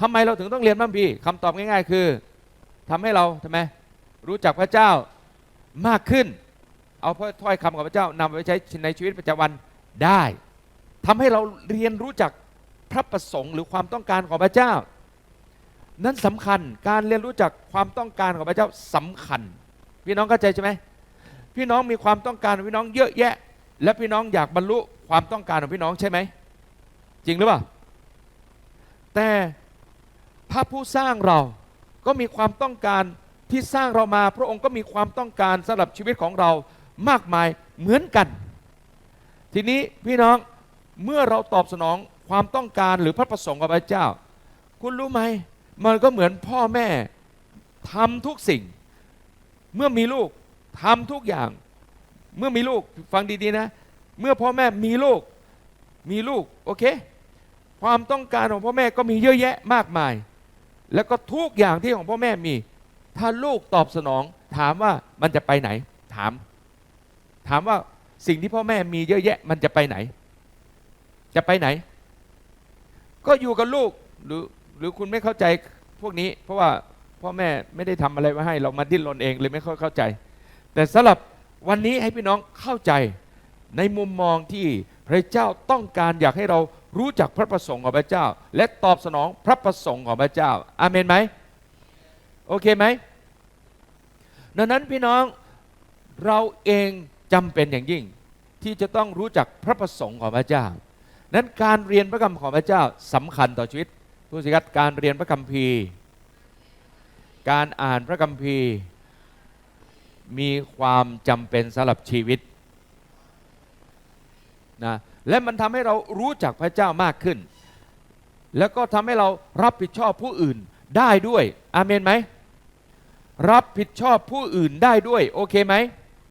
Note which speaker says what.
Speaker 1: ทำไมเราถึงต้องเรียนพระคัมภีร์คำตอบง่าย ๆ คือทำให้เราทำไมรู้จักพระเจ้ามากขึ้น เอาพระถ้อยคำของพระเจ้านำไปใช้ในชีวิตประจำวันได้ทำให้เราเรียนรู้จักพระประสงค์หรือความต้องการของพระเจ้า นั้นสำคัญการเรียนรู้จักความต้องการของพระเจ้าสำคัญ พี่น้องเข้าใจใช่ไหมพี่น้องมีความต้องการพี่น้องเยอะแยะ และพี่น้องอยากบรรลุความต้องการของพี่น้องใช่ไหมจริงหรือเปล่าแต่ พระผู้สร้างเราก็มีความต้องการที่สร้างเรามา พระองค์ก็มีความต้องการสำหรับชีวิตของเรามากมายเหมือนกัน ทีนี้พี่น้องเมื่อเราตอบสนองความต้องการหรือพระประสงค์ของพระเจ้า คุณรู้ไหม มันก็เหมือนพ่อแม่ทำทุกสิ่ง เมื่อมีลูกทำทุกอย่าง เมื่อมีลูกฟังดีๆนะ เมื่อพ่อแม่มีลูกมีลูกโอเค ความต้องการของพ่อแม่ก็มีเยอะแยะมากมาย แล้วก็ทุกอย่างที่ของพ่อแม่มี ถ้าลูกตอบสนอง ถามว่ามันจะไปไหน ถาม ถามว่าสิ่งที่พ่อแม่มีเยอะแยะ มันจะไปไหน จะไปไหน ก็อยู่กับลูกหรือหรือคุณไม่เข้าใจพวกนี้ เพราะว่าพ่อแม่ไม่ได้ทำอะไรไว้ให้ เรามาดิ้นรนเองเลยไม่ค่อยเข้าใจ แต่สำหรับวันนี้ให้พี่น้องเข้าใจในมุมมองที่ พระเจ้าต้องการอยากให้เรารู้จักพระประสงค์ของพระเจ้า และตอบสนองพระประสงค์ของพระเจ้าอาเมนไหมโอเคไหมดังนั้นพี่น้องเราเองจำเป็นอย่างยิ่ง ที่จะต้องรู้จักพระประสงค์ของพระเจ้า นั้นการเรียนพระคำของพระเจ้าสำคัญต่อชีวิตผู้สิกัดการเรียนพระคัมภีร์ การอ่านพระคัมภีร์ มีความจำเป็นสำหรับชีวิต นะและมันทำให้เรารู้จักพระเจ้ามากขึ้น แล้วก็ทำให้เรารับผิดชอบผู้อื่นได้ด้วยอาเมนไหมรับผิดชอบผู้อื่นได้ด้วย โอเคไหม